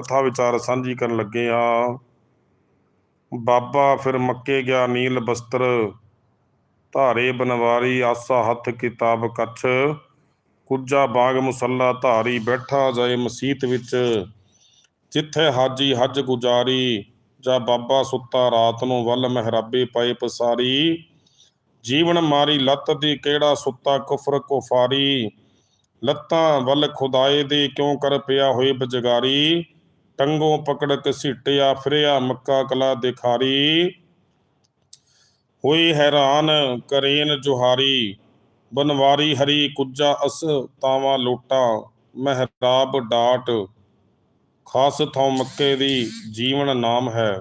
ਕਥਾ ਵਿਚਾਰ ਸਾਂਝੀ ਕਰਨ ਲੱਗੇ ਆ। ਬਾਬਾ ਫਿਰ ਮੱਕੇ ਗਿਆ ਨੀਲ ਬਸਤਰ, ਧਾਰੇ ਬਨਵਾਰੀ, ਆਸਾ ਹੱਥ ਕਿਤਾਬ ਕੱਛ। ਕੁੱਜਾ ਬਾਗ ਮੁਸੱਲਾ ਧਾਰੀ ਬੈਠਾ ਜਾਏ ਮਸੀਤ ਵਿੱਚ। ਜਿੱਥੇ ਹਾਜੀ ਹੱਜ ਗੁਜ਼ਾਰੀ, ਜਾਂ ਬਾਬਾ ਸੁੱਤਾ ਰਾਤ ਨੂੰ ਵੱਲ ਮਹਿਰਾਬੇ ਪਏ ਪਸਾਰੀ। ਜੀਵਨ ਮਾਰੀ ਲੱਤ ਦੀ ਕਿਹੜਾ ਸੁੱਤਾ ਕੁਫਰ ਕੁਫਾਰੀ। ਲੱਤਾਂ ਵੱਲ ਖੁਦਾਏ ਦੇ ਕਿਉਂ ਕਰ ਪਿਆ ਹੋਏ ਬਜਗਾਰੀ। ਟੰਗੋਂ ਪਕੜ ਘਸੀਟਿਆ ਫਿਰਿਆ ਮੱਕਾ ਕਲਾ ਦਿਖਾਰੀ। ਹੋਈ ਹੈਰਾਨ ਕਰੇਨ ਜੁਹਾਰੀ, ਬਨਵਾਰੀ ਹਰੀ ਕੁੱਜਾ ਅਸ ਤਾਵਾ ਲੋਟਾ, ਮਹਿਰਾਬ ਡਾਟ, ਖਾਸ ਥਾਂ ਮੱਕੇ ਦੀ ਜੀਵਨ ਨਾਮ ਹੈ।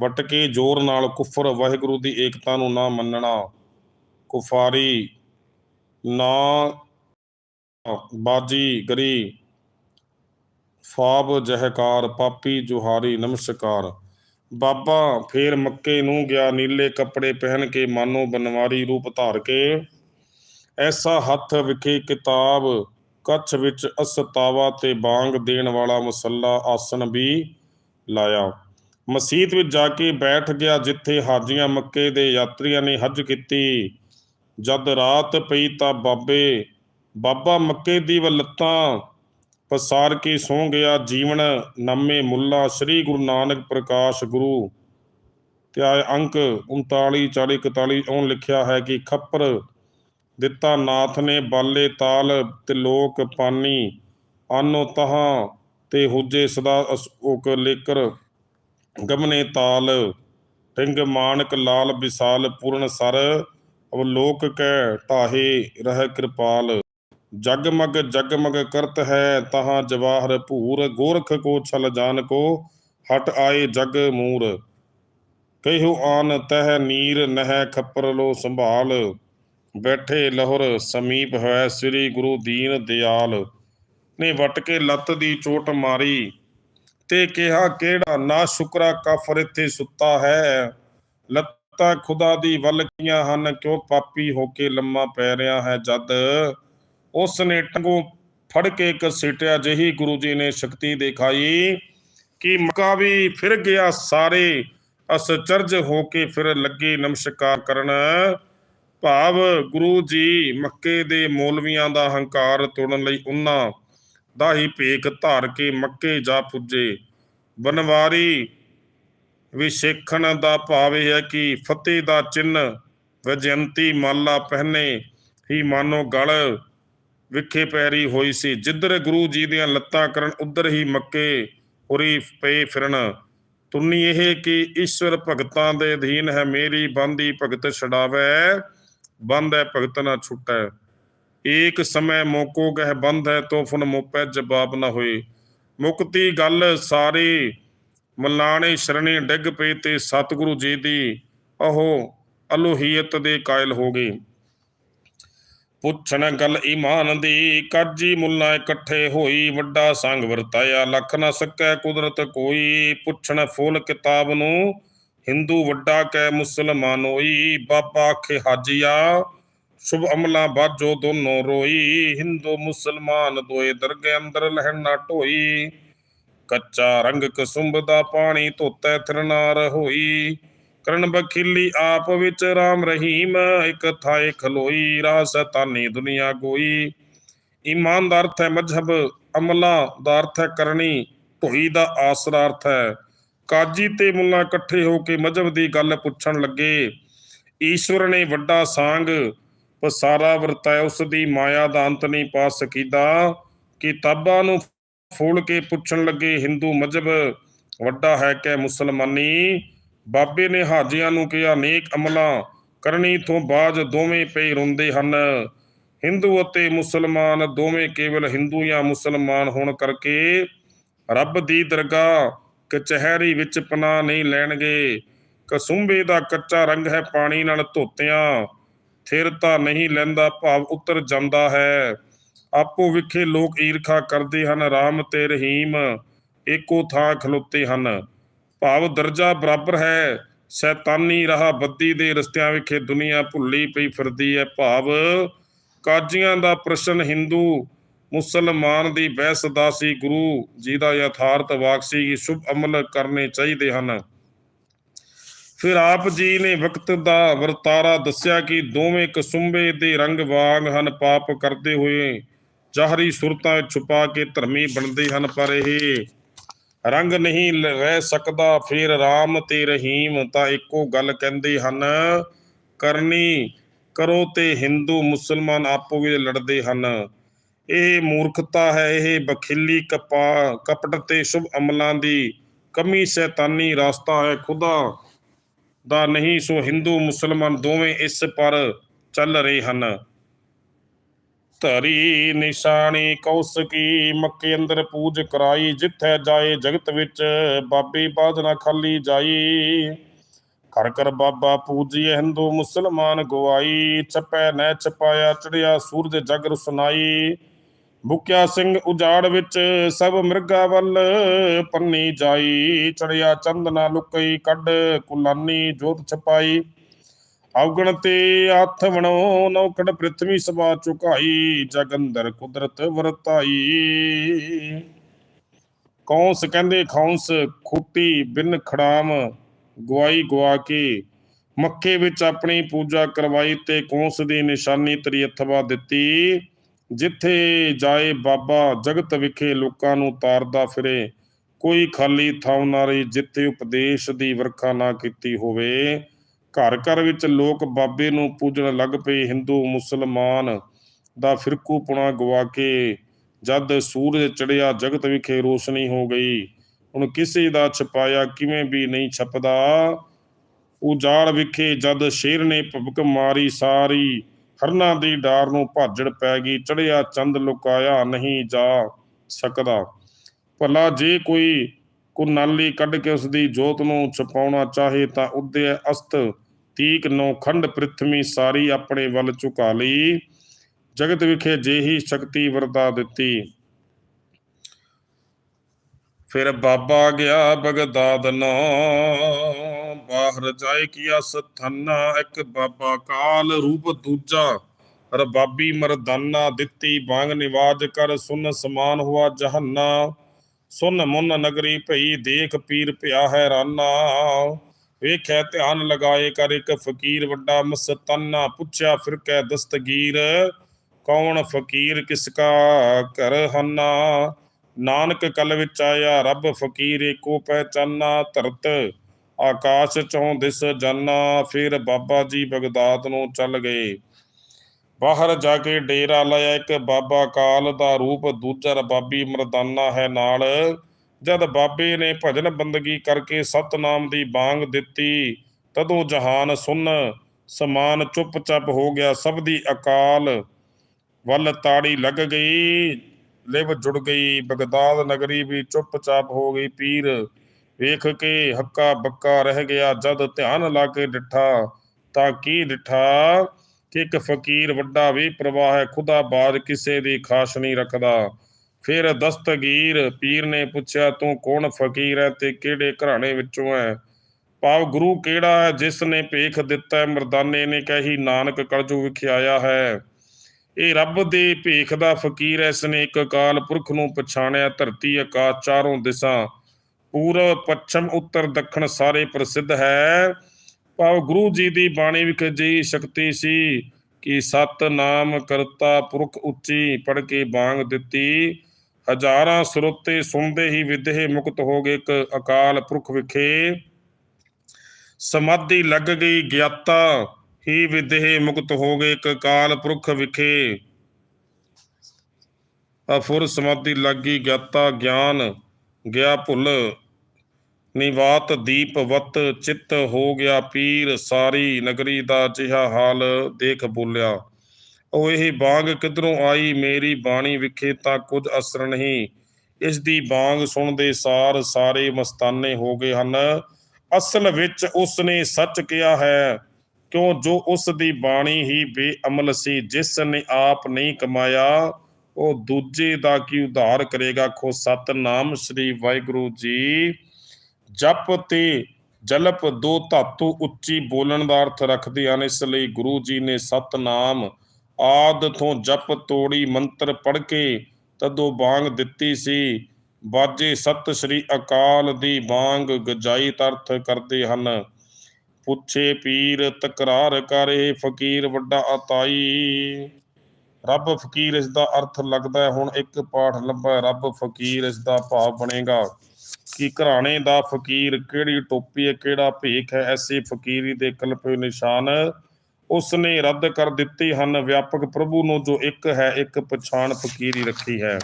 ਵਟਕੇ ਜ਼ੋਰ ਨਾਲ ਕੁਫਰ ਵਾਹਿਗੁਰੂ ਦੀ ਏਕਤਾ ਨੂੰ ਨਾ ਮੰਨਣਾ, ਕੁਫਾਰੀ ਨਾ ਬਾਜੀ ਗਰੀ। ਫਾਬ ਜਹਕਾਰ, ਪਾਪੀ ਜੁਹਾਰੀ ਨਮਸਕਾਰ। ਬਾਬਾ ਫੇਰ ਮੱਕੇ ਨੂੰ ਗਿਆ, ਨੀਲੇ ਕੱਪੜੇ ਪਹਿਨ ਕੇ ਮਾਨੋ ਬਨਵਾਰੀ ਰੂਪ ਧਾਰ ਕੇ। ਐਸਾ ਹੱਥ ਵਿਖੇ ਕਿਤਾਬ, ਕੱਛ ਵਿੱਚ ਅਸਤਾਵਾ ਤੇ ਬਾਂਗ ਦੇਣ ਵਾਲਾ ਮੁਸੱਲਾ ਆਸਨ ਵੀ ਲਾਇਆ। ਮਸਜਿਦ ਵਿੱਚ ਜਾ ਕੇ ਬੈਠ ਗਿਆ, ਜਿੱਥੇ ਹਾਜੀਆਂ ਮੱਕੇ ਦੇ ਯਾਤਰੀਆਂ ਨੇ ਹੱਜ ਕੀਤੀ। ਜਦ ਰਾਤ ਪਈ ਤਾਂ ਬਾਬੇ, ਬਾਬਾ ਮੱਕੇ ਦੀ ਵੱਲਤਾਂ ਪਸਾਰ ਕੇ ਸੌ ਗਿਆ ਜੀਵਨ ਨਾਮੇ ਮੁੱਲਾ ਸ੍ਰੀ ਗੁਰੂ ਨਾਨਕ ਪ੍ਰਕਾਸ਼ ਗੁਰੂ। ਧਿਆਇ ਅੰਕ 39 40 41 ਉਹ ਲਿਖਿਆ ਹੈ ਕਿ ਖੱਪਰ ਦਿੱਤਾ ਨਾਥ ਨੇ ਬਾਲੇ ਤਾਲ ਤੇ ਲੋਕ ਪਾਨੀ, ਆਨੋ ਤਹਾਂ ਤੇ ਹੁਜੇ ਸਦਾ ਅਸੋਕ ਲੇਕਰ। ਗਮਨੇ ਤਾਲ ਟਿੰਗ ਮਾਨਕ ਲਾਲ ਵਿਸਾਲ, ਪੂਰਨ ਸਰ, ਅਵਲੋਕ ਕੈ ਢਾਹੇ ਰਹਿ ਕਿਰਪਾਲ। ਜਗਮਗ ਜਗਮਗ ਕਰਤ ਹੈ ਤਹਾਂ ਜਵਾਹਰ ਭੂਰ, ਗੋਰਖ ਕੋ ਛਲ ਜਾਨ ਕੋ, ਹਟ ਆਏ ਜਗ ਮੂਰ। ਕਹਿਓ ਆਨ ਤਹ ਨੀਰ ਨਹਿ ਖੱਪਰ ਲੋ ਸੰਭਾਲ। ਬੈਠੇ ਲਹੁਰ ਸਮੀਪ ਹੈ ਸ੍ਰੀ ਗੁਰੂ ਦੀਨ ਦਿਆਲ। ਨੇ ਵਟ ਕੇ ਲੱਤ ਦੀ ਚੋਟ ਮਾਰੀ ਤੇ ਕਿਹਾ, ਕਿਹੜਾ ਨਾ ਸ਼ੁਕਰਾ ਕਾਫਰ ਇੱਥੇ ਸੁੱਤਾ ਹੈ? ਲੱਤਾਂ ਖੁਦਾ ਦੀ ਵੱਲ ਕੀਆਂ ਹਨ, ਕਿਉਂ ਪਾਪੀ ਹੋ ਕੇ ਲੰਮਾ ਪੈ ਰਿਹਾ ਹੈ ਜਦ ਉਸ ਨੇ ਟੰਗੋਂ ਫੜ ਕੇ ਘਸੀਟਿਆ ਜਹੀ ਗੁਰੂ ਜੀ ਨੇ ਸ਼ਕਤੀ ਦਿਖਾਈ ਕਿ ਮੱਕਾ ਵੀ ਫਿਰ ਗਿਆ ਸਾਰੇ ਅਸਚਰਜ ਹੋ ਕੇ ਫਿਰ ਲੱਗੇ ਨਮਸਕਾਰ ਕਰਨ। ਭਾਵ ਗੁਰੂ ਜੀ ਮੱਕੇ ਦੇ ਮੌਲਵੀਆਂ ਦਾ ਹੰਕਾਰ ਤੋੜਨ ਲਈ ਉਹਨਾਂ ਦਾ ਹੀ ਭੇਖ ਧਾਰ ਕੇ ਮੱਕੇ ਜਾ ਪੁੱਜੇ। ਬਨਵਾਰੀ ਵੀ ਸਿੱਖਣ ਦਾ ਭਾਵ ਇਹ ਹੈ ਕਿ ਫਤਿਹ ਦਾ ਚਿੰਨ ਵਜੰਤੀ ਮਾਲਾ ਪਹਿਨੇ ਹੀ ਮਾਨੋ ਗਲ ਵਿਖੇ ਪੈਰੀ ਹੋਈ ਸੀ। ਜਿੱਧਰ ਗੁਰੂ ਜੀ ਦੀਆਂ ਲੱਤਾਂ ਕਰਨ, ਉਧਰ ਹੀ ਮੱਕੇ ਉਰੀ ਪਏ ਫਿਰਨ। ਤੁਨੀ ਇਹ ਕਿ ਈਸ਼ਵਰ ਭਗਤਾਂ ਦੇ ਅਧੀਨ ਹੈ, ਮੇਰੀ ਬੰਦੀ ਭਗਤ ਛਡਾਵੇ, ਬੰਦ ਹੈ ਭਗਤ ਨਾ ਛੁਟੈ। ਏਕ ਸਮੇ ਮੋਕੋ ਗਹਿ ਬੰਦ ਹੈ ਤੋਫਨ ਮੋਪੈ ਜਵਾਬ ਨਾ ਹੋਏ। ਮੁਕਤੀ ਗੱਲ ਸਾਰੇ, ਮਲਾਣੇ ਸ਼ਰਣੇ ਡਿੱਗ ਪਏ ਤੇ ਸਤਿਗੁਰੂ ਜੀ ਦੀ ਉਹ ਅਲੋਹੀਅਤ ਦੇ ਕਾਇਲ ਹੋ ਗਏ। ਪੁੱਛਣ ਗੱਲ ਈਮਾਨ ਦੀ ਕਾਜੀ ਮੁੱਲਾ ਇਕੱਠੇ ਹੋਈ, ਵੱਡਾ ਸੰਗ ਵਰਤਾਇਆ, ਲੱਖ ਨਾ ਸਕੈ ਕੁਦਰਤ ਕੋਈ। ਪੁੱਛਣ ਫੁੱਲ ਕਿਤਾਬ ਨੂੰ, ਹਿੰਦੂ ਵੱਡਾ ਕੈ ਮੁਸਲਮਾਨ ਹੋਈ, ਬਾਬਾ ਆਖੇ ਹਾਜੀਆ, ਸ਼ੁਭ ਅਮਲਾ ਬਾਜੋ ਦੋਨੋਂ ਰੋਈ, ਹਿੰਦੂ ਮੁਸਲਮਾਨ ਦੋਏ ਦਰਗੇ ਅੰਦਰ ਲਹਿਣ ਨਾ ਢੋਈ। ਕੱਚਾ ਰੰਗ ਕਸੁੰਬ ਦਾ ਪਾਣੀ ਧੋਤੈ ਥਰਨਾਰ ਹੋਈ ਕਰਨ ਬਖੀਲੀ ਆਪ ਵਿੱਚ RAM ਰਹੀਮ, ਇਕ ਥਾਏ ਖਲੋਈ, ਰਾਹ ਸਤਾਨੀ ਦੁਨੀਆ ਕੋਈ ਈਮਾਨ ਦਾ ਅਰਥ ਹੈ ਮਜਹਬ, ਅਮਲਾ ਦਾ ਅਰਥ ਹੈ ਕਰਨੀ ਢੋਈ ਦਾ ਆਸਰਾ ਅਰਥ ਹੈ। ਕਾਜੀ ਤੇ ਮੁੱਲਾ ਇਕੱਠੇ ਹੋ ਕੇ ਮਜਹਬ ਦੀ ਗੱਲ ਪੁੱਛਣ ਲੱਗੇ। ਈਸ਼ਵਰ ਨੇ ਵੱਡਾ ਸਾੰਗ, ਪਸਾਰਾ ਵਰਤਾਇਆ ਉਸ ਦੀ ਮਾਇਆ ਦਾ ਅੰਤ ਨਹੀਂ ਪਾ ਸਕੀਦਾ। ਕਿਤਾਬਾਂ ਨੂੰ ਫੋਲ ਕੇ ਪੁੱਛਣ ਲੱਗੇ, ਹਿੰਦੂ ਮਜਹਬ ਵੱਡਾ ਹੈ ਕਿ ਮੁਸਲਮਾਨੀ? ਬਾਬੇ ਨੇ ਹਾਜੀਆਂ ਨੂੰ ਕਿਹਾ, ਨੇਕ ਅਮਲਾਂ ਕਰਨੀ ਤੋਂ ਬਾਅਦ ਦੋਵੇਂ ਪਈ ਰੋਂਦੇ ਹਨ। ਹਿੰਦੂ ਅਤੇ ਮੁਸਲਮਾਨ ਦੋਵੇਂ ਕੇਵਲ ਹਿੰਦੂ ਜਾਂ ਮੁਸਲਮਾਨ ਹੋਣ ਕਰਕੇ ਰੱਬ ਦੀ ਦਰਗਾਹ ਕਚਹਿਰੀ ਵਿੱਚ ਪਨਾਹ ਨਹੀਂ ਲੈਣਗੇ। ਕਸੁੰਬੇ ਦਾ ਕੱਚਾ ਰੰਗ ਹੈ ਪਾਣੀ ਨਾਲ ਧੋਤਿਆਂ, ਥਿਰ ਤਾਂ ਨਹੀਂ ਲੈਂਦਾ ਭਾਵ ਉਤਰ ਜਾਂਦਾ ਹੈ। ਆਪੋ ਵਿਖੇ ਲੋਕ ਈਰਖਾ ਕਰਦੇ ਹਨ, ਰਾਮ ਤੇ ਰਹੀਮ ਇੱਕੋ ਥਾਂ ਖਲੋਤੇ ਹਨ। ਭਾਵ ਦਰਜਾ ਬਰਾਬਰ ਹੈ। ਸ਼ੈਤਾਨੀ ਰਾਹ ਬੱਦੀ ਦੇ ਰਸਤਿਆਂ ਵਿਖੇ ਦੁਨੀਆ ਭੁੱਲੀ ਪਈ ਫਿਰਦੀ ਹੈ। ਭਾਵ ਕਾਜੀਆਂ ਦਾ ਪ੍ਰਸ਼ਨ ਹਿੰਦੂ, ਮੁਸਲਮਾਨ ਦੀ ਬਹਿਸ ਦਾ ਸੀ ਗੁਰੂ ਜੀ ਦਾ ਯਥਾਰਥ ਵਾਕਸੀ ਸ਼ੁਭ ਅਮਲ ਕਰਨੇ ਚਾਹੀਦੇ ਹਨ। ਫਿਰ ਆਪ ਜੀ ਨੇ ਵਕਤ ਦਾ ਵਰਤਾਰਾ ਦੱਸਿਆ ਕਿ ਦੋਵੇਂ ਕਸੁੰਬੇ ਦੇ ਰੰਗ ਵਾਂਗ ਹਨ, ਪਾਪ ਕਰਦੇ ਹੋਏ ਜ਼ਾਹਰੀ ਸੁਰਤਾਂ ਛੁਪਾ ਕੇ ਧਰਮੀ ਬਣਦੇ ਹਨ, ਪਰ ਇਹ ਰੰਗ ਨਹੀਂ ਰਹਿ ਸਕਦਾ, ਫਿਰ ਰਾਮ ਤੇ ਰਹੀਮ ਤਾਂ ਇੱਕੋ ਗੱਲ ਕਹਿੰਦੇ ਹਨ। ਕਰਨੀ ਕਰੋ ਤੇ ਹਿੰਦੂ ਮੁਸਲਮਾਨ ਆਪੋ ਵਿੱਚ ਲੜਦੇ ਹਨ। ਇਹ ਮੂਰਖਤਾ ਹੈ, ਇਹ ਬਖਿਲੀ ਕਪਾ, ਕਪਟ ਤੇ ਸ਼ੁਭ ਅਮਲਾਂ ਦੀ ਕਮੀ ਸ਼ੈਤਾਨੀ ਰਾਸਤਾ ਹੈ। ਖੁਦਾ ਦਾ ਨਹੀਂ, ਸੋ ਹਿੰਦੂ ਮੁਸਲਮਾਨ ਦੋਵੇਂ ਇਸ ਪਰ ਚੱਲ ਰਹੇ ਹਨ। ਧਰੀ ਨਿਸ਼ਾਨੀ ਕੌਸਕੀ, ਮੱਕੇ ਅੰਦਰ ਪੂਜ ਕਰਾਈ, ਜਿੱਥੇ ਜਾਏ ਜਗਤ ਵਿੱਚ, ਬਾਬੇ ਬਾਦ ਨਾ ਖਾਲੀ ਜਾਈ। ਕਰ ਕਰ ਬਾਬਾ ਪੂਜੀਏ ਹਿੰਦੂ ਮੁਸਲਮਾਨ ਗਵਾਈ, ਛਪੈ ਨੈ ਛਪਾਇਆ ਚੜਿਆ ਸੂਰਜ ਜਗ ਰੁਸਨਾਈ। ਬੁਕਿਆ ਸਿੰਘ ਉਜਾੜ ਵਿੱਚ ਸਭ ਮਿਰਗਾ ਵੱਲ ਪੰਨੀ ਜਾਈ ਚੜਿਆ ਚੰਦਨਾ ਲੁਕਈ, ਕੱਢ ਕੁਲਾਨੀ ਜੋਤ ਛਪਾਈ। ਔਗਣ ਤੇ ਹੱਥ ਵਣੋ ਨੌਕੜ ਪ੍ਰਿਥਵੀ ਸਭਾ ਝੁਕਾਈ ਜਗ ਕੁਦਰਤ ਵਰਤਾਈ। ਕੌਂਸ ਕਹਿੰਦੇ, ਖੌਂਸ, ਖੁੱਟੀ ਬਿਨ ਖੜਾਮ ਗਵਾਈ ਗਵਾ ਕੇ ਮੱਕੇ ਵਿੱਚ ਆਪਣੀ ਪੂਜਾ ਕਰਵਾਈ ਤੇ ਕੌਂਸ ਦੀ ਨਿਸ਼ਾਨੀ ਤਰੀ ਅਥਵਾ ਦਿੱਤੀ। ਜਿੱਥੇ ਜਾਏ ਬਾਬਾ, ਜਗਤ ਵਿਖੇ ਲੋਕਾਂ ਨੂੰ ਤਾਰਦਾ ਫਿਰੇ। ਕੋਈ ਖਾਲੀ ਥਾਂ ਨਾ ਰਹੀ, ਜਿੱਥੇ ਉਪਦੇਸ਼ ਦੀ ਵਰਖਾ ਨਾ ਕੀਤੀ ਹੋਵੇ। ਘਰ ਘਰ ਵਿੱਚ ਲੋਕ ਬਾਬੇ ਨੂੰ ਪੂਜਣ ਲੱਗ ਪਏ। ਹਿੰਦੂ, ਮੁਸਲਮਾਨ ਦਾ ਫਿਰਕੂ ਪੁਣਾ ਗਵਾ ਕੇ ਜਦ ਸੂਰਜ ਚੜਿਆ, ਜਗਤ ਵਿਖੇ ਰੋਸ਼ਨੀ ਹੋ ਗਈ। ਹੁਣ ਕਿਸੇ ਦਾ ਛਪਾਇਆ ਕਿਵੇਂ ਵੀ ਨਹੀਂ ਛਪਦਾ। ਉਜਾੜ ਵਿਖੇ ਜਦ ਸ਼ੇਰ ਨੇ ਭਬਕ ਮਾਰੀ ਸਾਰੀ, ਹਰਨਾ ਦੀ ਡਾਰ ਨੂੰ ਭਾਜੜ ਪੈ ਗਈ। ਚੜਿਆ ਚੰਦ ਲੁਕਾਇਆ ਨਹੀਂ ਜਾ ਸਕਦਾ। ਭਲਾ ਜੇ ਕੋਈ ਕੁਨਾਲੀ ਕੱਢ ਕੇ ਉਸ ਦੀ ਜੋਤ ਨੂੰ ਛਪਾਉਣਾ ਚਾਹੇ ਤਾਂ ਉਹਦੇ ਅਸਤ ਤੀਕ ਨੌ ਖੰਡ ਪ੍ਰਿਥਵੀ ਸਾਰੀ ਆਪਣੇ ਵੱਲ ਝੁਕਾ ਲਈ। ਜਗਤ ਵਿਖੇ ਜੇਹੀ ਸ਼ਕਤੀ ਵਰਦਾ ਦਿੱਤੀ। ਫਿਰ ਬਾਬਾ ਗਿਆ ਬਗਦਾਦ ਨਾ ਬਾਹਰ ਜਾਏ ਕੀਆ ਸਥਾਨਾ ਇੱਕ ਬਾਬਾ ਕਾਲ ਰੂਪ ਦੂਜਾ। ਰਬਾਬੀ ਮਰਦਾਨਾ ਦਿੱਤੀ ਬਾਂਗ ਨਿਵਾਜ ਕਰ, ਸੁਨ ਸਮਾਨ ਹੁਆ ਜਹੰਨਾ। ਸੁਨ ਮੁਨ ਨਗਰੀ ਭਈ ਦੇਖ ਪੀਰ ਭਿਆ ਹੈਰਾਨਾ ਵੇਖੈ ਧਿਆਨ ਲਗਾਏ ਕਰ ਇੱਕ ਫਕੀਰ, ਵੱਡਾ ਮਸਤਨਾ ਪੁੱਛਿਆ ਫਿਰ ਕੈ ਦਸਤਗੀਰ, ਕੌਣ ਫਕੀਰ ਕਿਸ ਕਾ ਘਰ ਹੰਨਾ? ਨਾਨਕ ਕਲ ਵਿੱਚ ਆਇਆ, ਰੱਬ ਫਕੀਰ ਏਕੋ ਪਹਿਚਾਨਾ, ਧਰਤ ਆਕਾਸ਼ ਚੋਂ ਦਿਸ ਜਾਨਾ, ਫਿਰ ਬਾਬਾ ਜੀ ਬਗਦਾਦ ਨੂੰ ਚੱਲ ਗਏ। ਬਾਹਰ ਜਾ ਕੇ ਡੇਰਾ ਲਾਇਆ, ਇੱਕ ਬਾਬਾ ਕਾਲ ਦਾ ਰੂਪ ਦੂਜਾ ਰਬਾਬੀ ਮਰਦਾਨਾ ਹੈ ਨਾਲ। ਜਦ ਬਾਬੇ ਨੇ ਭਜਨ ਬੰਦਗੀ ਕਰਕੇ ਸਤਨਾਮ ਦੀ ਬਾਂਗ ਦਿੱਤੀ, ਤਦੋਂ ਜਹਾਨ ਸੁਨ, ਸਮਾਨ ਚੁੱਪਚਾਪ ਹੋ ਗਿਆ, ਸਭ ਦੀ ਅਕਾਲ ਵੱਲ ਤਾੜੀ ਲੱਗ ਗਈ, ਲਿਵ ਜੁੜ ਗਈ, ਬਗਦਾਦ ਨਗਰੀ ਵੀ ਚੁੱਪਚਾਪ ਹੋ ਗਈ, ਪੀਰ ਵੇਖ ਕੇ ਹੱਕਾ ਬੱਕਾ ਰਹਿ ਗਿਆ, ਜਦ ਧਿਆਨ ਲਾ ਕੇ ਡਿਠਾ, ਤਾਂ ਕੀ ਡਿਠਾ ਕਿ ਇੱਕ ਫਕੀਰ ਵੱਡਾ ਵੀ ਪ੍ਰਵਾਹ ਹੈ, ਖੁਦਾ ਬਾਦ ਕਿਸੇ ਦੀ ਖਾਸ ਨਹੀਂ ਰੱਖਦਾ। ਫਿਰ ਦਸਤਗੀਰ ਪੀਰ ਨੇ ਪੁੱਛਿਆ, ਤੂੰ ਕੌਣ ਫਕੀਰ ਹੈ ਤੇ ਕਿਹੜੇ ਘਰਾਣੇ ਵਿੱਚੋਂ ਹੈ? ਭਾਵ ਗੁਰੂ ਕਿਹੜਾ ਹੈ ਜਿਸ ਨੇ ਭੇਖ ਦਿੱਤਾ ਮਰਦਾਨੇ ਨੇ ਕਹੀ, ਨਾਨਕ ਕਲਜੂ ਵਿਖੇ ਹੈ। ਇਹ ਰੱਬ ਦੇ ਭੇਖ ਦਾ ਫਕੀਰ ਹੈ, ਇਸ ਨੇ ਇੱਕ ਅਕਾਲ ਪੁਰਖ ਨੂੰ ਪਛਾਣਿਆ, ਧਰਤੀ ਆਕਾਸ਼ ਚਾਰੋਂ ਦਿਸ਼ਾਂ, ਪੂਰਬ, ਪੱਛਮ, ਉੱਤਰ, ਦੱਖਣ ਸਾਰੇ ਪ੍ਰਸਿੱਧ ਹੈ। ਭਾਵ ਗੁਰੂ ਜੀ ਦੀ ਬਾਣੀ ਵਿੱਚ ਜੀ ਸ਼ਕਤੀ ਸੀ ਕਿ ਸਤ ਨਾਮ ਕਰਤਾ ਪੁਰਖ ਉੱਚੀ ਪੜ ਕੇ ਬਾਂਗ ਦਿੱਤੀ। ਹਜ਼ਾਰਾਂ ਸਰੋਤੇ ਸੁਣਦੇ ਹੀ ਵਿਦਹੇ ਮੁਕਤ ਹੋ ਗਏ ਇੱਕ ਅਕਾਲ ਪੁਰਖ ਵਿਖੇ। ਸਮਾਧੀ ਲੱਗ ਗਈ ਗਿਆਤਾ, ਹੀ ਵਿਦਹੇ ਮੁਕਤ ਹੋ ਗਏ ਇੱਕ ਅਕਾਲ ਪੁਰਖ ਵਿਖੇ। ਅਫੁਰ ਸਮਾਧੀ ਲੱਗੀ ਗਿਆਤਾ, ਗਿਆਨ ਗਿਆ ਭੁੱਲ। ਨਿਵਾਤ ਦੀਪ ਵਤ ਚਿੱਤ ਹੋ ਗਿਆ ਪੀਰ, ਸਾਰੀ ਨਗਰੀ ਦਾ ਜਿਹਾ ਹਾਲ ਦੇਖ ਬੋਲਿਆ। ਉਹ ਇਹ ਬਾਗ ਕਿਧਰੋਂ ਆਈ? ਮੇਰੀ ਬਾਣੀ ਵਿਖੇ ਤਾਂ ਕੁਝ ਅਸਰ ਨਹੀਂ। ਇਸ ਦੀ ਬਾਗ ਸੁਣਦੇ ਸਾਰ ਸਾਰੇ ਮਸਤਾਨੇ ਹੋ ਗਏ ਹਨ। ਅਸਲ ਵਿੱਚ ਉਸ ਨੇ ਸੱਚ ਕਿਹਾ ਹੈ, ਕਿਉਂ ਜੋ ਉਸ ਦੀ ਬਾਣੀ ਹੀ ਬੇਅਮਲ ਸੀ, ਜਿਸ ਨੇ ਆਪ ਨਹੀਂ ਕਮਾਇਆ, ਉਹ ਦੂਜੇ ਦਾ ਕੀ ਉਧਾਰ ਕਰੇਗਾ? ਖੋ ਸਤਨਾਮ ਸ੍ਰੀ ਵਾਹਿਗੁਰੂ ਜੀ। ਜਪ ਤੇ ਜਲਪ ਦੋ ਧਾਤੂ ਉੱਚੀ ਬੋਲਣ ਦਾ ਅਰਥ ਰੱਖਦੇ ਹਨ। ਇਸ ਲਈ ਗੁਰੂ ਜੀ ਨੇ ਸਤਨਾਮ ਆਦ ਤੋਂ ਜਪ ਤੋੜੀ ਮੰਤਰ ਪੜ ਕੇ ਤਦੋਂ ਬਾਂਗ ਦਿੱਤੀ ਸੀ। ਬਾਜੇ ਸਤਿ ਸ੍ਰੀ ਅਕਾਲ ਦੀ ਬਾਂਗ ਗਜਾਈ ਤਰਥ ਕਰਦੇ ਹਨ। ਪੁੱਛੇ ਪੀਰ, ਤਕਰਾਰ ਕਰੇ ਫਕੀਰ ਵੱਡਾ ਅਤਾਈ। ਰੱਬ ਫਕੀਰ ਇਸ ਦਾ ਅਰਥ ਲੱਗਦਾ ਹੁਣ ਇੱਕ ਪਾਠ ਲੱਭਾ ਰੱਬ ਫਕੀਰ ਇਸ ਦਾ ਭਾਵ ਬਣੇਗਾ ਕਿ ਘਰਾਣੇ ਦਾ ਫਕੀਰ ਕਿਹੜੀ ਟੋਪੀ ਹੈ, ਕਿਹੜਾ ਭੇਖ ਹੈ, ਐਸੇ ਫਕੀਰੀ ਦੇ ਕਲਪੇ ਨਿਸ਼ਾਨ ਉਸਨੇ ਰੱਦ ਕਰ ਦਿੱਤੇ ਹਨ। ਵਿਆਪਕ ਪ੍ਰਭੂ ਨੂੰ ਜੋ ਇੱਕ ਹੈ, ਇੱਕ ਪਛਾਣ ਫਕੀਰੀ ਰੱਖੀ ਹੈ।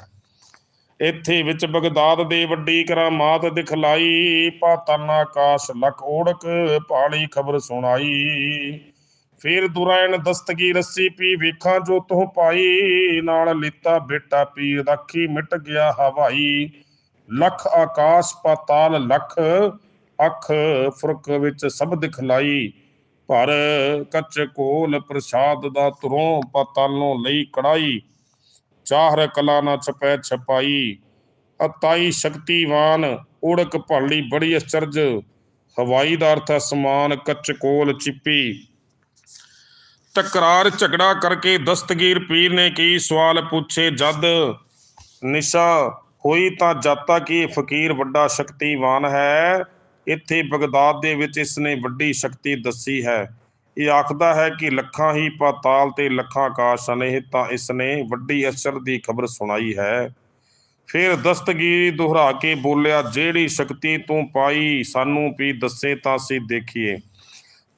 ਇੱਥੇ ਵਿੱਚ ਬਗਦਾਦ ਦੇ ਵੱਡੀ ਕਰਾਮਾਤ ਦਿਖਲਾਈ, ਪਾਤਨ ਆਕਾਸ਼ ਲਖ ਓੜਕ, ਪਾਲੀ ਖਬਰ ਸੁਣਾਈ। ਫੇਰ ਦੁਰਾਇਣ ਦਸਤਗੀ ਰੱਸੀ ਪੀ ਵੇਖਾਂ ਜੋ ਤੂੰ ਪਾਈ, ਨਾਲ ਲਿੱਤਾ ਬੇਟਾ ਪੀਰ ਰਾਖੀ ਮਿਟ ਗਿਆ ਹਵਾਈ। ਲਖ ਆਕਾਸ਼ ਪਾਤਾਲ ਲਖ, ਅੱਖ ਫੁਰਕ ਵਿੱਚ ਸਭ ਦਿਖਲਾਈ। ਪਰ ਕੱਚ ਕੋਲ ਪ੍ਰਸਾਦ ਦਾ ਤੁਰੋਂ ਪਾਤਾਲੋਂ ਲਈ ਕੜਾਈ ਚਾਹਰ ਕਲਾ ਨਾ ਛਪੈ ਛਪਾਈ। ਅਤਾਈ ਸ਼ਕਤੀਵਾਨ ਓੜਕ ਭਾਲੀ ਬੜੀ ਅਚਰਜ ਹਵਾਈ ਦਾ ਅਰਥ ਅਸਮਾਨ ਕੱਚ ਕੋਲ ਚਿੱਪੀ। ਤਕਰਾਰ ਝਗੜਾ ਕਰਕੇ ਦਸਤਗੀਰ ਪੀਰ ਨੇ ਕੀ ਸਵਾਲ ਪੁੱਛੇ, ਜਦ ਨਿਸ਼ਾ ਹੋਈ ਤਾਂ ਜਾਤਾ ਕਿ ਫਕੀਰ ਵੱਡਾ ਸ਼ਕਤੀਵਾਨ ਹੈ? ਇੱਥੇ ਬਗਦਾਦ ਦੇ ਵਿੱਚ ਇਸ ਨੇ ਵੱਡੀ ਸ਼ਕਤੀ ਦੱਸੀ ਹੈ। ਇਹ ਆਖਦਾ ਹੈ ਕਿ ਲੱਖਾਂ ਹੀ ਪਾਤਾਲ ਤੇ ਲੱਖਾਂ ਆਕਾਸ਼ ਹਨ ਇਹ ਤਾਂ ਇਸ ਨੇ ਵੱਡੀ ਅਸਰ ਦੀ ਖਬਰ ਸੁਣਾਈ ਹੈ। ਫਿਰ ਦਸਤਗੀਰੀ ਦੁਹਰਾ ਕੇ ਬੋਲਿਆ, ਜਿਹੜੀ ਸ਼ਕਤੀ ਤੂੰ ਪਾਈ, ਸਾਨੂੰ ਵੀ ਦੱਸੇ ਤਾਂ ਅਸੀਂ ਦੇਖੀਏ।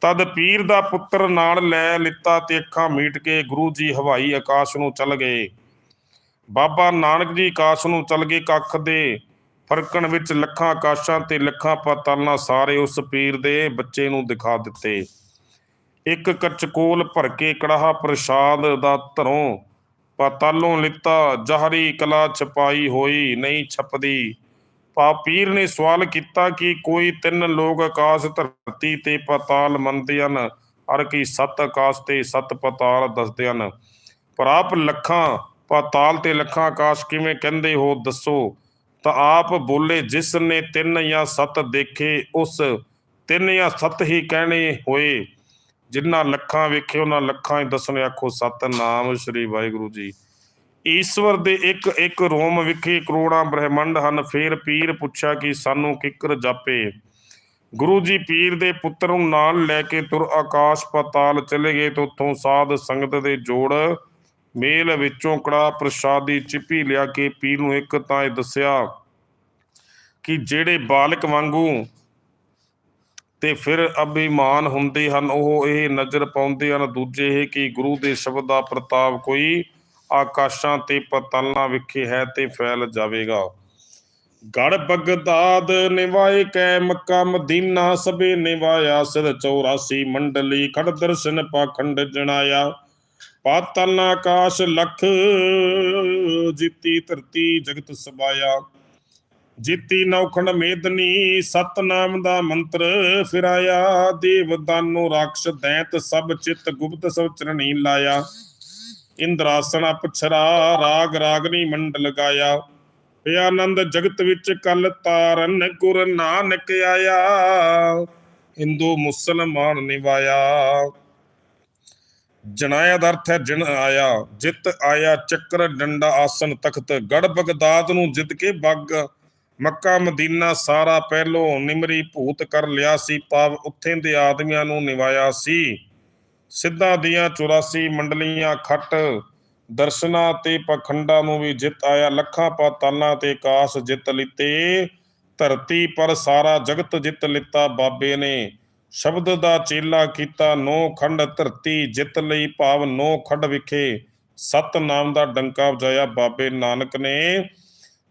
ਤਦ ਪੀਰ ਦਾ ਪੁੱਤਰ ਨਾਲ ਲੈ ਲਿੱਤਾ ਤੇ ਅੱਖਾਂ ਮੀਟ ਕੇ ਗੁਰੂ ਜੀ ਹਵਾਈ ਆਕਾਸ਼ ਨੂੰ ਚਲ ਗਏ। ਬਾਬਾ ਨਾਨਕ ਜੀ ਆਕਾਸ਼ ਨੂੰ ਚਲ ਗਏ ਕੱਖ ਦੇ ਫਰਕਣ ਵਿੱਚ ਲੱਖਾਂ ਆਕਾਸ਼ਾਂ ਤੇ ਲੱਖਾਂ ਪਾਤਾਲਾਂ ਸਾਰੇ ਉਸ ਪੀਰ ਦੇ ਬੱਚੇ ਨੂੰ ਦਿਖਾ ਦਿੱਤੇ। ਇੱਕ ਕਚਕੋਲ ਭਰ ਕੇ ਕੜਾਹਾ ਪ੍ਰਸ਼ਾਦ ਦਾ ਧਰੋਂ ਪਾਤਾਲੋਂ ਲਿੱਤਾ, ਜਹਰੀ ਕਲਾ ਛਪਾਈ ਹੋਈ ਨਹੀਂ ਛਪਦੀ। ਪਾ ਪੀਰ ਨੇ ਸਵਾਲ ਕੀਤਾ ਕਿ ਕੋਈ ਤਿੰਨ ਲੋਕ ਆਕਾਸ਼ ਧਰਤੀ ਤੇ ਪਾਤਾਲ ਮੰਨਦੇ ਹਨ? ਅਰ ਕੀ ਸੱਤ ਆਕਾਸ਼ ਤੇ ਸੱਤ ਪਾਤਾਲ ਦੱਸਦੇ ਹਨ? ਪਰ ਆਪ ਲੱਖਾਂ, ਪਾਤਾਲ ਤੇ ਲੱਖਾਂ ਆਕਾਸ਼ ਕਿਵੇਂ ਕਹਿੰਦੇ ਹੋ ਦੱਸੋ? ਤਾਂ ਆਪ ਬੋਲੇ ਜਿਸ ਨੇ ਤਿੰਨ ਜਾਂ ਸੱਤ ਦੇਖੇ, ਉਸ ਤਿੰਨ ਜਾਂ ਸੱਤ ਹੀ ਕਹਿਣੇ ਹੋਏ। ਜਿਨ੍ਹਾਂ ਲੱਖਾਂ ਵੇਖੇ ਉਹਨਾਂ ਲੱਖਾਂ ਹੀ ਦੱਸਣੇ ਆਖੋ, ਸਤਨਾਮ ਸ੍ਰੀ ਵਾਹਿਗੁਰੂ ਜੀ। ਈਸ਼ਵਰ ਦੇ ਇੱਕ ਇੱਕ ਰੋਮ ਵਿਖੇ ਕਰੋੜਾਂ ਬ੍ਰਹਿਮੰਡ ਹਨ। ਫੇਰ ਪੀਰ ਪੁੱਛਿਆ ਕਿ ਸਾਨੂੰ ਕਿੱਕਰ ਜਾਪੇ? ਗੁਰੂ ਜੀ ਪੀਰ ਦੇ ਪੁੱਤਰ ਨੂੰ ਨਾਲ ਲੈ ਕੇ ਤੁਰ ਆਕਾਸ਼ ਪਤਾਲ ਚਲੇ ਗਏ ਤੇ ਉੱਥੋਂ ਸਾਧ ਸੰਗਤ ਦੇ ਜੋੜ ਮੇਲ ਵਿੱਚੋਂ ਕੜਾ ਪ੍ਰਸ਼ਾਦੀ ਚਿੱਪੀ ਲਿਆ ਕੇ ਪੀ ਨੂੰ ਇੱਕ ਤਾਂ ਇਹ ਦੱਸਿਆ ਕਿ ਜਿਹੜੇ ਬਾਲਕ ਵਾਂਗੂ ਤੇ ਫਿਰ ਅਭਿਮਾਨ ਹੁੰਦੇ ਹਨ, ਉਹ ਇਹ ਨਜ਼ਰ ਪਾਉਂਦੇ ਹਨ। ਦੂਜੇ ਇਹ ਕਿ ਗੁਰੂ ਦੇ ਸ਼ਬਦ ਦਾ ਪ੍ਰਤਾਪ ਕੋਈ ਆਕਾਸ਼ਾਂ ਤੇ ਪਤਾਲਾਂ ਵਿਖੇ ਹੈ ਤੇ ਫੈਲ ਜਾਵੇਗਾ। ਗੜ ਬਗਦਾਦ ਨਿਵਾਏ ਕੈ ਮੱਕਾ ਮਦੀਨਾ, ਸਭੇ ਨਿਵਾਇਆ ਸਿਰ 84 ਮੰਡਲੀ, ਖੜ ਦਰਸ਼ਨ ਪਾਖੰਡ ਜਣਾਇਆ। ਪਾਤਲ ਆਕਾਸ਼ ਲਖ, ਜਿੱਤੀ ਧਰਤੀ ਜਗਤ ਸਬਾਇਆ। ਜਿੱਤੀ ਨੌਖੰਡ ਮੇਦਨੀ ਸਤਨਾਮ ਦਾ ਮੰਤਰ ਫਿਰਾਇਆ। ਦੇਵ ਦਾਨੋ ਰਾਖਸ਼ ਦੈਂਤ ਸਭ ਚਿਤ ਗੁਪਤ ਸਭ ਚਰਣੀ ਲਾਇਆ। ਇੰਦਰਾਸਣ ਅਪਛਰਾ ਰਾਗ ਰਾਗਨੀ ਮੰਡਲ ਗਾਇਆ ਪਿਆ ਆਨੰਦ ਜਗਤ ਵਿੱਚ ਕਲ ਤਾਰਨ ਗੁਰ ਨਾਨਕ ਆਇਆ। ਹਿੰਦੂ ਮੁਸਲਮਾਨ ਨਿਵਾਇਆ। ਜਨਾਇਆ ਦਾ ਅਰਥ ਹੈ ਜਿਣ ਆਇਆ, ਜਿੱਤ ਆਇਆ, ਚੱਕਰ, ਡੰਡਾ, ਆਸਨ, ਤਖਤ ਗੜ ਬਗਦਾਦ ਨੂੰ ਜਿੱਤ ਕੇ ਬੱਗ, ਮੱਕਾ, ਮਦੀਨਾ, ਸਾਰਾ ਪਹਿਲੋਂ, ਨਿਮਰੀ ਭੂਤ ਕਰ ਲਿਆ ਸੀ ਪਾਵ ਉੱਥੇ ਦੇ ਆਦਮੀਆਂ ਨੂੰ ਨਿਵਾਇਆ ਸੀ। ਸਿੱਧਾਂ ਦੀਆਂ 84 ਮੰਡਲੀਆਂ ਖੱਟ, ਦਰਸ਼ਨਾ ਤੇ ਪਖੰਡਾਂ ਨੂੰ ਵੀ ਜਿੱਤ ਆਇਆ। ਲੱਖਾਂ ਪਾਤਾਲਾਂ ਤੇ ਕਾਸ ਜਿੱਤ ਲਿੱਤੇ। ਧਰਤੀ ਪਰ ਸਾਰਾ ਜਗਤ ਜਿੱਤ ਲਿੱਤਾ ਬਾਬੇ ਨੇ। ਸ਼ਬਦ ਦਾ ਚੇਲਾ ਕੀਤਾ ਨੋ ਖੰਡ ਧਰਤੀ, ਜਿੱਤ ਲਈ ਭਾਵ ਨੋ ਖੰਡ ਵਿਖੇ। ਸਤ ਨਾਮ ਦਾ ਡੰਕਾ ਵਜਾਇਆ ਬਾਬੇ ਨਾਨਕ ਨੇ।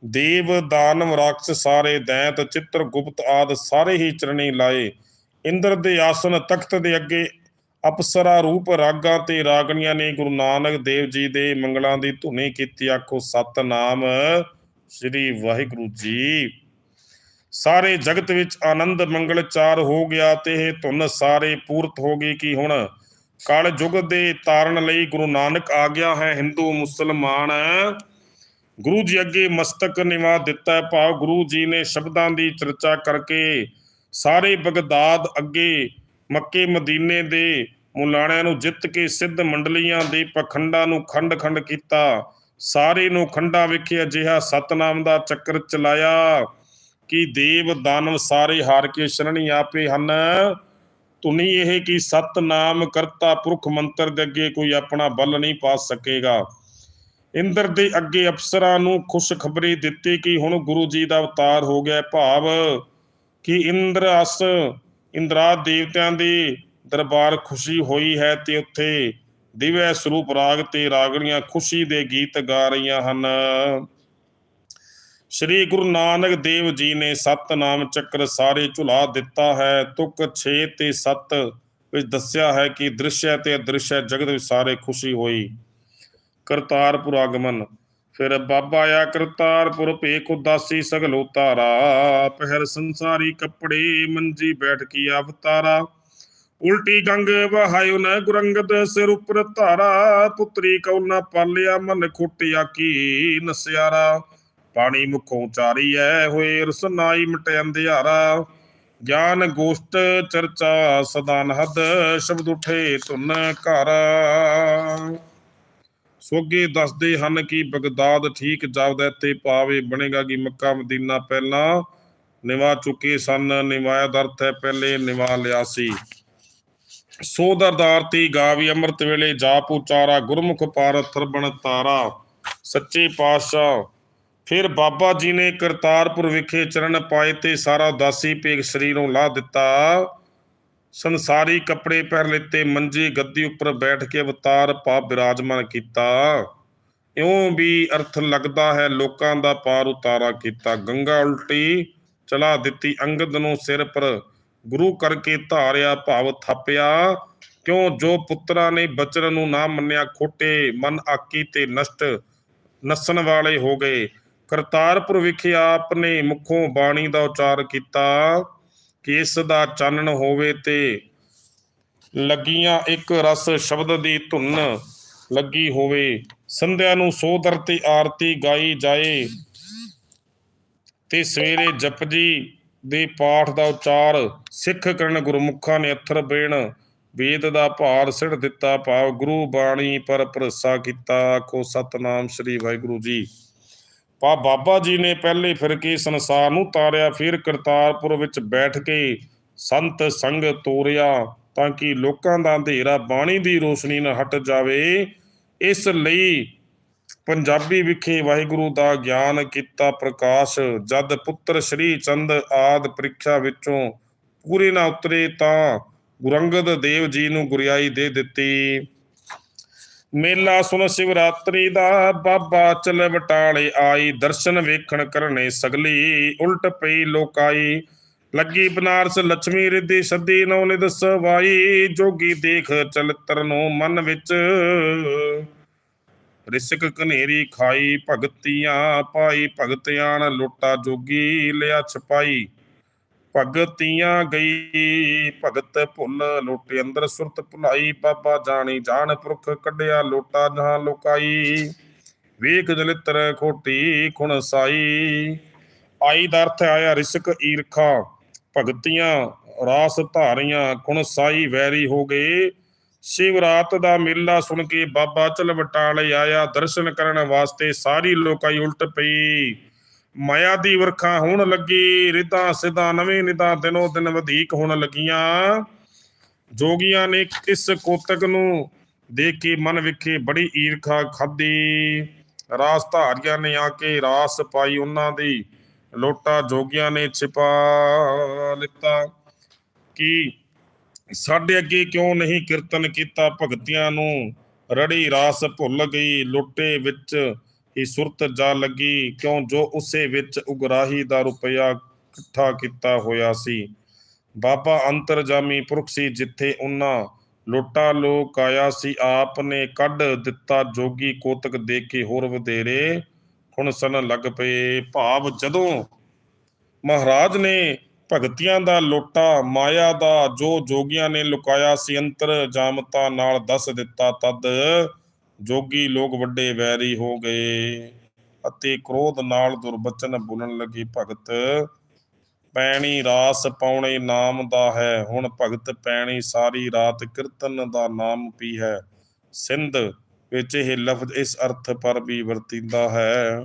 ਦੇਵ, ਦਾਨਵ, ਰਾਖਸ਼ ਸਾਰੇ ਦੈਂਤ, ਚਿੱਤਰ, ਗੁਪਤ ਆਦ ਸਾਰੇ ਹੀ ਚਰਣੀ ਲਾਏ। ਇੰਦਰ ਦੇ ਆਸਨ ਤਖਤ ਦੇ ਅੱਗੇ ਅਪਸਰਾ ਰੂਪ ਰਾਗਾਂ ਤੇ ਰਾਗਣੀਆਂ ਨੇ ਗੁਰੂ ਨਾਨਕ ਦੇਵ ਜੀ ਦੇ ਮੰਗਲਾਂ ਦੀ ਧੁਨੀ ਕੀਤੀ। ਆਖੋ, ਸਤਨਾਮ ਸ੍ਰੀ ਵਾਹਿਗੁਰੂ ਜੀ। ਸਾਰੇ ਜਗਤ ਵਿੱਚ ਆਨੰਦ ਮੰਗਲ ਚਾਰ ਹੋ ਗਿਆ ਤੇ ਇਹ ਧੁਨ ਸਾਰੇ ਪੂਰਤ ਹੋ ਗਈ ਕਿ ਹੁਣ? ਕਲ ਯੁਗ ਦੇ ਤਾਰਨ ਲਈ ਗੁਰੂ ਨਾਨਕ ਆ ਗਿਆ ਹੈ ਹਿੰਦੂ ਮੁਸਲਮਾਨ। ਗੁਰੂ ਜੀ ਅੱਗੇ ਮਸਤਕ ਨਿਵਾ ਦਿੱਤਾ ਭਾਵ ਗੁਰੂ ਜੀ ਨੇ ਸ਼ਬਦਾਂ ਦੀ ਚਰਚਾ ਕਰਕੇ ਸਾਰੇ ਬਗਦਾਦ ਅੱਗੇ ਮੱਕੇ ਮਦੀਨੇ ਦੇ ਮੁਲਾਣਿਆਂ ਨੂੰ ਜਿੱਤ ਕੇ ਸਿੱਧ ਮੰਡਲੀਆਂ ਦੇ ਪਖੰਡਾਂ ਨੂੰ ਖੰਡ-ਖੰਡ ਕੀਤਾ। ਸਾਰੇ ਨੂੰ ਖੰਡਾ ਵਿਖੇ ਅਜਿਹਾ ਸਤਨਾਮ ਦਾ ਚੱਕਰ ਚਲਾਇਆ। ਕਿ ਦੇਵ ਦਾਨਵ ਸਾਰੇ ਹਾਰ ਕੇ ਸ਼ਰਣੀ ਆਪੇ ਹਨ। ਧੁਨੀ ਇਹ ਕਿ ਸਤਨਾਮ ਕਰਤਾ ਪੁਰਖ ਮੰਤਰ ਦੇ ਅੱਗੇ ਕੋਈ ਆਪਣਾ ਬਲ ਨਹੀਂ ਪਾ ਸਕੇਗਾ। ਇੰਦਰ ਦੇ ਅੱਗੇ ਅਫਸਰਾਂ ਨੂੰ ਖੁਸ਼ਖਬਰੀ ਦਿੱਤੀ ਕਿ ਹੁਣ ਗੁਰੂ ਜੀ ਦਾ ਅਵਤਾਰ ਹੋ ਗਿਆ ਭਾਵ ਕਿ ਇੰਦਰ ਅਸ ਇੰਦਰਾ ਦੇਵਤਿਆਂ ਦੇ ਦਰਬਾਰ ਖੁਸ਼ੀ ਹੋਈ ਹੈ ਤੇ ਉੱਥੇ ਦਿਵੈ ਸਰੂਪ ਰਾਗ ਤੇ ਰਾਗਣੀਆਂ ਖੁਸ਼ੀ ਦੇ ਗੀਤ ਗਾ ਰਹੀਆਂ ਹਨ। ਸ੍ਰੀ ਗੁਰੂ ਨਾਨਕ ਦੇਵ ਜੀ ਨੇ ਸਤਨਾਮ ਚੱਕਰ ਸਾਰੇ ਝੁਲਾ ਦਿੱਤਾ ਹੈ। ਤੁਕ 6 ਤੇ 7 ਵਿੱਚ ਦੱਸਿਆ ਹੈ ਕਿ ਦ੍ਰਿਸ਼ਯ ਤੇ ਅਦ੍ਰਿਸ਼ਯ ਜਗਤ ਵਿੱਚ ਸਾਰੇ ਖੁਸ਼ੀ ਹੋਈ। ਕਰਤਾਰਪੁਰ ਆਗਮਨ। ਫਿਰ ਬਾਬਾ ਆ ਕਰਤਾਰਪੁਰ, ਭੇਖ ਉਦਾਸੀ ਸਗਲੋ ਤਾਰਾ ਪਹਿਰ ਸੰਸਾਰੀ ਕੱਪੜੇ, ਮੰਜੀ ਬੈਠ ਕੀ ਅਵਤਾਰਾ। ਉਲਟੀ ਗੰਗ ਵਹਾਇਓ ਨ ਗੁਰੰਗਦ ਸਿਰ ਉਪਰ ਧਾਰਾ। ਪੁੱਤਰੀ ਕਉ ਨ ਪਾਲਿਆ, ਮਨ ਖੋਟਿਆ ਕੀ ਨਸਿਆਰਾ। ਪਾਣੀ ਮੁਖੋਂ ਚਾਰੀ ਐ ਹੋਏ ਰਸਨਾਈ ਮਟੇ ਅੰਧਿਆਰਾ। ਗਿਆਨ ਗੋਸ਼ਟ ਚਰਚਾ ਸਦਾਨ ਹਦ ਸ਼ਬਦ ਉਠੇ ਧੁਨ ਘਰ। ਸੋਗੇ ਦੱਸਦੇ ਹਨ ਕਿ ਬਗਦਾਦ ਠੀਕ ਜਾਪਦਾ ਤੇ ਪਾਵੇ ਬਣੇਗਾ ਕਿ ਮੱਕਾ ਮਦੀਨਾ ਪਹਿਲਾਂ। ਨਿਵਾ ਚੁੱਕੇ ਸਨ, ਨਿਵਾਇਆ ਦਰਥ ਹੈ ਪਹਿਲੇ, ਨਿਵਾ ਲਿਆ ਸੀ। ਸੋ ਦਰਦਾਰਤੀ ਗਾਵੀ ਅੰਮ੍ਰਿਤ ਵੇਲੇ ਜਾਪ ਉਚਾਰਾ, ਗੁਰਮੁਖ ਪਾਰ ਥਰਬਣ ਤਾਰਾ। ਸੱਚੇ ਪਾਤਸ਼ਾਹ ਫਿਰ ਬਾਬਾ ਜੀ ਨੇ ਕਰਤਾਰਪੁਰ ਵਿਖੇ ਚਰਨ ਪਾਏ ਤੇ ਸਾਰਾ ਦਾਸੀ ਭੇਗ ਸਰੀਰੋਂ ਲਾ ਦਿੱਤਾ। ਸੰਸਾਰੀ ਕੱਪੜੇ ਪਹਿਰ ਲਿੱਤੇ, ਮੰਜੀ, ਗੱਦੀ ਉੱਪਰ ਬੈਠ ਕੇ ਅਵਤਾਰ ਪਾ ਬਿਰਾਜਮਾਨ ਕੀਤਾ। ਇਉਂ ਵੀ ਅਰਥ ਲੱਗਦਾ ਹੈ ਲੋਕਾਂ ਦਾ ਪਾਰ ਉਤਾਰਾ ਕੀਤਾ। ਗੰਗਾ ਉਲਟੀ ਚਲਾ ਦਿੱਤੀ, ਅੰਗਦ ਨੂੰ ਸਿਰ ਪਰ ਗੁਰੂ ਕਰਕੇ ਧਾਰਿਆ, ਭਾਵ ਥਾਪਿਆ। ਕਿਉਂ? ਜੋ ਪੁੱਤਰਾਂ ਨੇ ਬਚਨ ਨੂੰ ਨਾ ਮੰਨਿਆ, ਖੋਟੇ ਮਨ ਆਕੀ ਤੇ ਨਸ਼ਟ ਨਸਣ ਵਾਲੇ ਹੋ ਗਏ। ਕਰਤਾਰਪੁਰ ਵਿਖੇ ਆਪ ਨੇ ਮੁਖੋਂ ਬਾਣੀ ਦਾ ਉਚਾਰ ਕੀਤਾ, ਕਿ ਇਸ ਦਾ ਚਾਨਣ ਹੋਵੇ ਤੇ ਲੱਗੀਆਂ ਇੱਕ ਰਸ ਸ਼ਬਦ ਦੀ ਧੁਨ ਲੱਗੀ ਹੋਵੇ। ਸੰਧਿਆ ਨੂੰ ਸੋਦਰ ਤੇ ਆਰਤੀ ਗਾਈ ਜਾਏ ਤੇ ਸਵੇਰੇ ਜਪਜੀ ਦੇ ਪਾਠ ਦਾ ਉਚਾਰ ਸਿੱਖ ਕਰਨ ਗੁਰਮੁਖਾਂ ਨੇ ਅਥਰ ਬੇਣ ਵੇਦ ਦਾ ਭਾਰ ਸਿੜ ਦਿੱਤਾ, ਭਾਵ ਗੁਰੂ ਬਾਣੀ ਪਰ ਭਰੋਸਾ ਕੀਤਾ। ਆਖੋ, ਸਤਨਾਮ ਸ੍ਰੀ ਵਾਹਿਗੁਰੂ ਜੀ। ਪਾ ਬਾਬਾ ਜੀ ਨੇ ਪਹਿਲੇ ਫਿਰ ਕੇ ਸੰਸਾਰ ਨੂੰ ਤਾਰਿਆ, ਫਿਰ ਕਰਤਾਰਪੁਰ ਵਿੱਚ ਬੈਠ ਕੇ ਸੰਤ ਸੰਗ ਤੋਰਿਆ ਤਾਂ ਕਿ ਲੋਕਾਂ ਦਾ ਅੰਧੇਰਾ ਬਾਣੀ ਦੀ ਰੋਸ਼ਨੀ ਨਾਲ ਹਟ ਜਾਵੇ। ਇਸ ਲਈ ਪੰਜਾਬੀ ਵਿਖੇ ਵਾਹਿਗੁਰੂ ਦਾ ਗਿਆਨ ਕੀਤਾ ਪ੍ਰਕਾਸ਼। ਜਦ ਪੁੱਤਰ ਸ਼੍ਰੀ ਚੰਦ ਆਦ ਪ੍ਰੀਖਿਆ ਵਿੱਚੋਂ ਪੂਰੇ ਨਾ ਉਤਰੇ ਤਾਂ ਗੁਰੰਗਦ ਦੇਵ ਜੀ ਨੂੰ ਗੁਰਿਆਈ ਦੇ ਦਿੱਤੀ। ਮੇਲਾ ਸੁਣ ਸ਼ਿਵਰਾਤਰੀ ਦਾ, ਬਾਬਾ ਚਲ ਬਟਾਲੇ ਆਈ, ਦਰਸ਼ਨ ਵੇਖਣ ਕਰਨੇ ਸਗਲੀ, ਉਲਟ ਪਈ ਲੋਕਾਈ ਲੱਗੀ ਬਨਾਰਸ ਲక్ష్ਮੀ ਰਿੱਧੀ ਸੱਦੀ ਨੌ ਨਿਦ ਸਵਾਈ, ਜੋਗੀ ਦੇਖ ਚਲਤਰ ਨੂੰ ਮਨ ਵਿੱਚ। ਰਿਸਕ ਕਨੇਰੀ ਖਾਈ ਭਗਤੀਆਂ, ਪਾਈ ਭਗਤਿਆਨ ਲੋਟਾ ਜੋਗੀ ਲਿਆ ਛਪਾਈ। ਭਗਤੀਆਂ ਗਈ, ਭਗਤ ਭੁੱਲ ਲੋਟੇ, ਅੰਦਰ ਸੁਰਤ ਭੁਲਾਈ, ਬਾਬਾ ਜਾਣੀ ਜਾਣ ਪੁਰਖ ਕੱਢਿਆ ਲੋਟਾ ਜਹਾਂ ਲੋਕਾਈ। ਵੇਖ ਦਲਿੱਤਰ ਖੋਟੀ ਖੁਣ ਸਾਈ। ਆਈ ਦਾ ਅਰਥ ਆਇਆ ਰਿਸਕ ਈਰਖਾ। ਭਗਤੀਆਂ ਰਾਸ ਧਾਰੀਆਂ ਕੁਣ ਸਾਈ ਵੈਰੀ ਹੋ ਗਏ। ਸ਼ਿਵਰਾਤ ਦਾ ਮੇਲਾ ਸੁਣ ਕੇ ਬਾਬਾ ਚਲ ਵਟਾਲੇ ਆਇਆ। ਦਰਸ਼ਨ ਕਰਨ ਵਾਸਤੇ ਸਾਰੀ ਲੋਕਾਈ ਉਲਟ ਪਈ। ਮਾਇਆ ਦੀ ਵਰਖਾ ਹੋਣ ਲੱਗੀ ਰਿਦਾ ਸਿਦਾ ਨਵੇਂ ਨਿਦਾ ਦਿਨੋ ਦਿਨ ਵਧੇਕ ਹੋਣ ਲੱਗੀਆਂ। ਜੋਗੀਆਂ ਨੇ ਇਸ ਕੋਤਕ ਨੂੰ ਦੇਖ ਕੇ ਮਨ ਵਿਖੇ ਬੜੀ ਈਰਖਾ ਖਾਦੀ ਰਾਸ ਧਾਰੀਆਂ ਨੇ ਆ ਕੇ ਰਾਸ ਪਾਈ, ਉਹਨਾਂ ਦੀ ਲੋਟਾ ਜੋਗੀਆਂ ਨੇ ਛਿਪਾ ਲਿੱਤਾ ਕਿ ਸਾਡੇ ਅੱਗੇ ਕਿਉਂ ਨਹੀਂ ਕੀਰਤਨ ਕੀਤਾ, ਭਗਤੀਆਂ ਨੂੰ ਰੜੀ ਰਾਸ ਭੁੱਲ ਗਈ, ਲੋਟੇ ਵਿੱਚ ਹੀ ਸੁਰਤ ਜਾ ਲੱਗੀ ਕਿਉਂ ਜੋ ਉਸੇ ਵਿੱਚ ਉਗਰਾਹੀ ਦਾ ਰੁਪਇਆ ਇਕੱਠਾ ਕੀਤਾ ਹੋਇਆ ਸੀ। ਬਾਬਾ ਅੰਤਰਜਾਮੀ ਪੁਰਖ ਸੀ ਜਿੱਥੇ ਉਹਨਾਂ ਲੋਟਾ ਲੋਕ ਆਇਆ ਸੀ। ਆਪ ਨੇ ਕੱਢ ਦਿੱਤਾ ਜੋਗੀ ਕੋਤਕ ਦੇਖ ਕੇ ਹੋਰ ਵਧੇਰੇ। ਹੁਣ ਸਨ ਲੱਗ ਪਏ ਭਾਵ ਜਦੋਂ ਮਹਾਰਾਜ ਨੇ ਭਗਤੀਆਂ ਦਾ ਲੋਟਾ, ਮਾਇਆ ਦਾ ਜੋ ਜੋਗੀਆਂ ਨੇ ਲੁਕਾਇਆ ਸੀ ਅੰਤਰ ਜਾਮਤਾ ਨਾਲ ਦੱਸ ਦਿੱਤਾ, ਤਦ ਜੋਗੀ ਲੋਕ ਵੱਡੇ ਵੈਰੀ ਹੋ ਗਏ ਅਤੇ ਕ੍ਰੋਧ ਨਾਲ ਦੁਰਬਚਨ ਬੋਲਣ ਲੱਗੇ ਭਗਤ। ਪੈਣੀ ਰਾਸ ਪਾਉਣੇ ਨਾਮ ਦਾ ਹੈ। ਹੁਣ ਭਗਤ ਪੈਣੀ ਸਾਰੀ ਰਾਤ ਕੀਰਤਨ ਦਾ ਨਾਮ ਪੀ ਹੈ। ਸਿੰਧ ਵਿੱਚ ਇਹ ਲਫ਼ਜ਼ ਇਸ ਅਰਥ ਪਰ ਵੀ ਵਰਤੀਂਦਾ ਹੈ।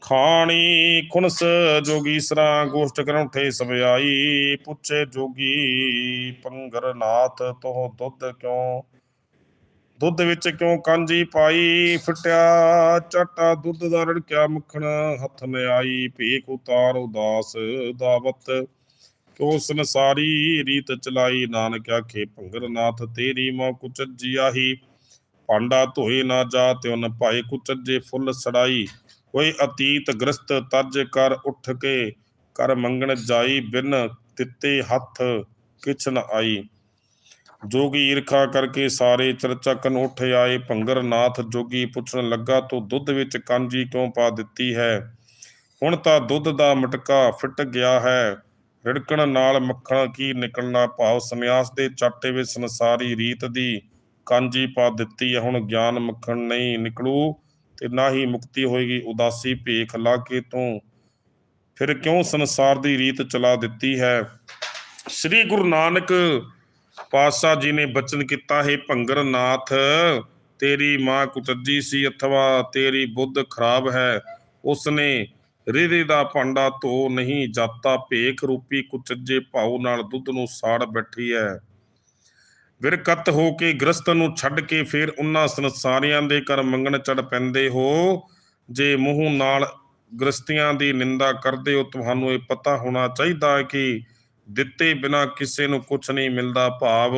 ਖਾਣੀ ਖੁਨਸ ਜੋਗੀ ਸਰਾ ਗੋਸ਼ਟ ਕਰਨ ਉਠੇ ਸਭਾਈ ਪੁੱਛੇ ਜੋਗੀ ਪੰਗਰ ਨਾਥ ਤੋਹ ਦੁੱਧ ਕਿਉਂ ਦੁੱਧ ਵਿੱਚ ਕਿਉਂ ਕਾਂਜੀ ਪਾਈ? ਫਟਿਆ ਚਾਟਾ ਦੁੱਧ ਦਾ ਰੜਕਿਆ ਮੱਖਣ, ਹੱਥ ਨ ਆਈ ਭੇਖ ਉਤਾਰ ਉਦਾਸ ਦਾਵਤ। ਕਿਉ ਸੰਸਾਰੀ ਰੀਤ ਚਲਾਈ? ਨਾਨਕ ਆਖੇ ਭੰਗਰ ਨਾਥ ਤੇਰੀ ਮੋ ਕੁਚਜੀ ਆਹੀ। ਭਾਂਡਾ ਧੋਏ ਨਾ ਜਾ ਤੇ ਨ ਭਾਏ ਕੁਚਜੇ ਫੁੱਲ ਸੜਾਈ। ਕੋਈ ਅਤੀਤ ਗ੍ਰਸਤ ਤਰਜ ਕਰ ਉੱਠ ਕੇ। ਕਰ ਮੰਗਣ ਜਾਈ ਬਿਨ ਦਿੱਤੇ ਹੱਥ ਕਿਛ ਨ ਆਈ। ਜੋਗੀ ਈਰਖਾ ਕਰਕੇ ਸਾਰੇ ਚਰਚਾ ਕਨ ਉੱਠ ਆਏ, ਭੰਗਰ ਨਾਥ ਜੋਗੀ ਪੁੱਛਣ ਲੱਗਾ, ਤੂੰ ਦੁੱਧ ਵਿੱਚ ਕਾਂਜੀ ਕਿਉਂ ਪਾ ਦਿੱਤੀ ਹੈ? ਹੁਣ ਤਾਂ ਦੁੱਧ ਦਾ ਮਟਕਾ ਫਿੱਟ ਗਿਆ ਹੈ। ਰਿੜਕਣ ਨਾਲ ਮੱਖਣ ਕੀ ਨਿਕਲਣਾ? ਭਾਵ ਸੰਨਿਆਸ ਦੇ ਚਾਟੇ ਵਿੱਚ ਸੰਸਾਰੀ ਰੀਤ ਦੀ ਕਾਂਜੀ ਪਾ ਦਿੱਤੀ ਹੈ। ਹੁਣ ਗਿਆਨ ਮੱਖਣ ਨਹੀਂ ਨਿਕਲੂ ਤੇ ਨਾ ਹੀ ਮੁਕਤੀ ਹੋਏਗੀ। ਉਦਾਸੀ ਭੇਖ ਲਾ ਕੇ ਤੂੰ ਫਿਰ ਕਿਉਂ ਸੰਸਾਰ ਦੀ ਰੀਤ ਚਲਾ ਦਿੱਤੀ ਹੈ? ਸ੍ਰੀ ਗੁਰੂ ਨਾਨਕ ਪਾਤਸ਼ਾਹ ਜੀ ਨੇ ਬਚਨ ਕੀਤਾ, ਹੈ ਭੰਗਰ ਨਾਥ ਤੇਰੀ ਮਾਂ ਕੁਚੱਜੀ ਸੀ ਅਥਵਾ ਤੇਰੀ ਬੁੱਧ ਖਰਾਬ ਹੈ। ਉਸਨੇ ਰਿਧੇ ਦਾ ਭਾਂਡਾ ਧੋ ਨਹੀਂ, ਜਾਤਾ ਭੇਖ ਰੂਪੀ ਕੁਚੱਜੇ ਭਾਉ ਨਾਲ ਦੁੱਧ ਨੂੰ ਸਾੜ ਬੈਠੀ ਹੈ। ਵਿਰਕਤ ਹੋ ਕੇ ਗ੍ਰਸਤ ਨੂੰ ਛੱਡ ਕੇ ਫਿਰ ਉਹਨਾਂ ਸੰਸਾਰੀਆਂ ਦੇ ਕਰ ਮੰਗਣ ਚੜ ਪੈਂਦੇ ਹੋ। ਜੇ ਮੂੰਹ ਨਾਲ ਗ੍ਰਸਤੀਆਂ ਦੀ ਨਿੰਦਾ ਕਰਦੇ ਹੋ, ਤੁਹਾਨੂੰ ਇਹ ਪਤਾ ਹੋਣਾ ਚਾਹੀਦਾ ਹੈ ਕਿ ਦਿੱਤੇ ਬਿਨਾ ਕਿਸੇ ਨੂੰ ਕੁਝ ਨਹੀਂ ਮਿਲਦਾ ਭਾਵ।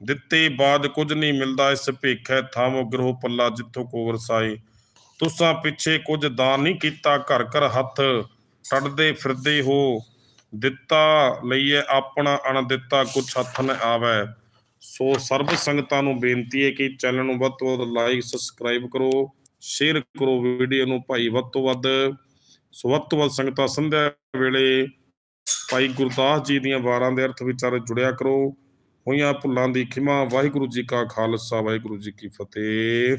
ਦਿੱਤੇ ਬਾਅਦ ਕੁਝ ਨਹੀਂ ਮਿਲਦਾ ਇਸ ਭੇਖੈ ਥਾਮੋ ਗ੍ਰੋਹ ਪੱਲਾ ਜਿੱਥੋਂ ਕੋ ਵਰਸਾਏ ਤੁਸਾਂ ਪਿੱਛੇ ਕੁਝ ਦਾਨ ਨਹੀਂ ਕੀਤਾ ਘਰ ਘਰ ਹੱਥ ਟੱਡਦੇ ਫਿਰਦੇ ਹੋ। ਦਿੱਤਾ ਲਈਏ ਆਪਣਾ ਅਣ ਦਿੱਤਾ ਕੁਛ ਹੱਥ ਨ ਆਵੇ। ਸੋ ਸਰਬ ਸੰਗਤਾਂ ਨੂੰ ਬੇਨਤੀ ਹੈ ਕਿ ਚੈਨਲ ਨੂੰ ਵੱਧ ਤੋਂ ਵੱਧ ਲਾਈਕ, ਸਬਸਕ੍ਰਾਈਬ ਕਰੋ, ਸ਼ੇਅਰ ਕਰੋ ਵੀਡੀਓ ਨੂੰ ਭਾਈ ਵੱਧ ਤੋਂ ਵੱਧ। ਸੋ ਵੱਧ ਤੋਂ ਵੱਧ ਸੰਗਤਾਂ ਸੰਧਿਆ ਵੇਲੇ ਭਾਈ ਗੁਰਦਾਸ ਜੀ ਦੀਆਂ ਵਾਰਾਂ ਦੇ ਅਰਥ ਵਿਚਾਰ ਜੁੜਿਆ ਕਰੋ। ਹੋਈਆਂ ਭੁੱਲਾਂ ਦੀ ਖਿਮਾ, ਵਾਹਿਗੁਰੂ ਜੀ ਕਾ ਖਾਲਸਾ, ਵਾਹਿਗੁਰੂ ਜੀ ਕੀ ਫਤਿਹ।